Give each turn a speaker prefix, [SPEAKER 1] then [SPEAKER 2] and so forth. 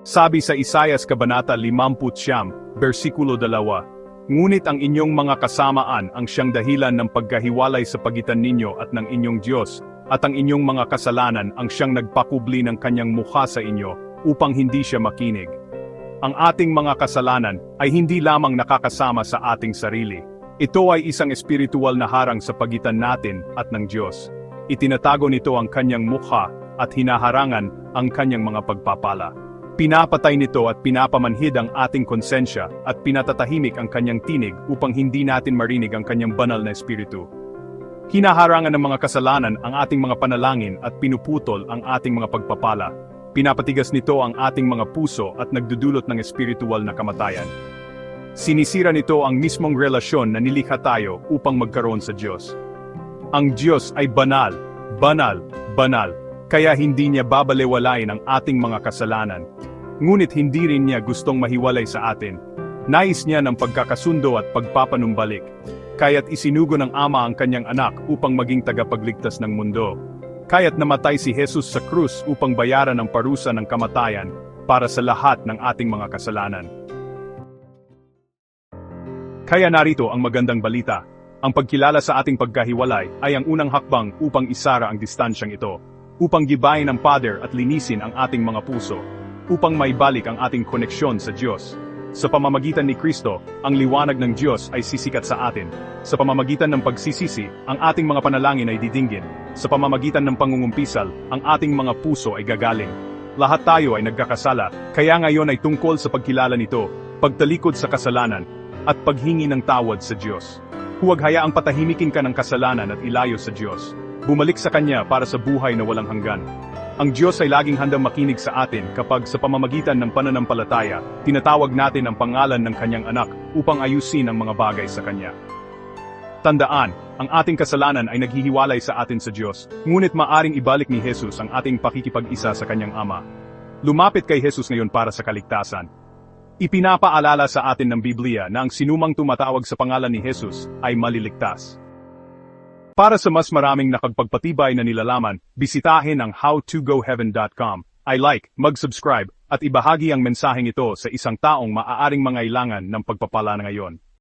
[SPEAKER 1] Sabi sa Isayas Kabanata 50, versikulo 2, Ngunit ang inyong mga kasamaan ang siyang dahilan ng pagkahiwalay sa pagitan ninyo at ng inyong Diyos, at ang inyong mga kasalanan ang siyang nagpakubli ng kanyang mukha sa inyo, upang hindi siya makinig. Ang ating mga kasalanan ay hindi lamang nakakasama sa ating sarili. Ito ay isang espiritual na harang sa pagitan natin at ng Diyos. Itinatago nito ang kanyang mukha at hinaharangan ang kanyang mga pagpapala. Pinapatay nito at pinapamanhid ang ating konsensya at pinatatahimik ang kanyang tinig upang hindi natin marinig ang kanyang banal na espiritu. Hinaharangan ng mga kasalanan ang ating mga panalangin at pinuputol ang ating mga pagpapala. Pinapatigas nito ang ating mga puso at nagdudulot ng espiritual na kamatayan. Sinisira nito ang mismong relasyon na nilikha tayo upang magkaroon sa Diyos. Ang Diyos ay banal, banal, banal, kaya hindi niya babalewalain ang ating mga kasalanan. Ngunit hindi rin niya gustong mahiwalay sa atin. Nais niya ng pagkakasundo at pagpapanumbalik. Kaya't isinugo ng Ama ang kanyang anak upang maging tagapagligtas ng mundo. Kaya't namatay si Jesus sa krus upang bayaran ang parusa ng kamatayan para sa lahat ng ating mga kasalanan. Kaya narito ang magandang balita. Ang pagkilala sa ating pagkahiwalay ay ang unang hakbang upang isara ang distansyang ito, upang gibayin ng Father at linisin ang ating mga puso, upang maibalik ang ating koneksyon sa Diyos. Sa pamamagitan ni Kristo, ang liwanag ng Diyos ay sisikat sa atin. Sa pamamagitan ng pagsisisi, ang ating mga panalangin ay didinggin. Sa pamamagitan ng pangungumpisal, ang ating mga puso ay gagaling. Lahat tayo ay nagkakasala, kaya ngayon ay tungkol sa pagkilala nito, pagtalikod sa kasalanan, at paghingi ng tawad sa Diyos. Huwag hayaang patahimikin ka ng kasalanan at ilayo sa Diyos. Bumalik sa Kanya para sa buhay na walang hanggan. Ang Diyos ay laging handang makinig sa atin kapag sa pamamagitan ng pananampalataya, tinatawag natin ang pangalan ng Kanyang anak upang ayusin ang mga bagay sa Kanya. Tandaan, ang ating kasalanan ay naghihiwalay sa atin sa Diyos, ngunit maaring ibalik ni Jesus ang ating pakikipag-isa sa Kanyang Ama. Lumapit kay Jesus ngayon para sa kaligtasan. Ipinapaalala sa atin ng Biblia na ang sinumang tumatawag sa pangalan ni Jesus ay maliligtas. Para sa mas maraming nakagpagpatibay na nilalaman, bisitahin ang howtogoheaven.com. I like, mag-subscribe, at ibahagi ang mensaheng ito sa isang taong maaaring mangailangan ng pagpapala ngayon.